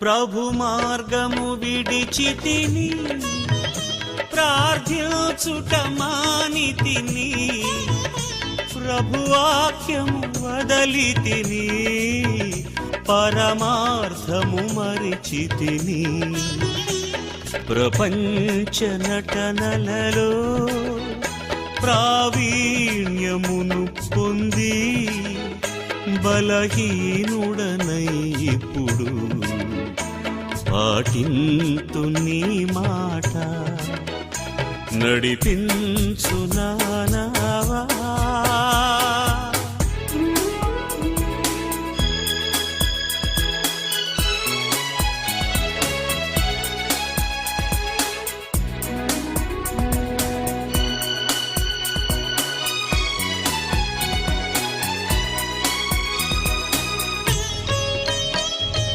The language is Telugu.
ప్రభు మార్గము విడిచి తిని ప్రార్థించుట మాని తిని ప్రభువాక్యము వదలి తిని పరమార్థము మరిచి తిని ప్రపంచ నటనలలో ప్రావీణ్యమును పొంది బలహీనుడనై ఇప్పుడు పాటింతు నీ మాట నడిపించునా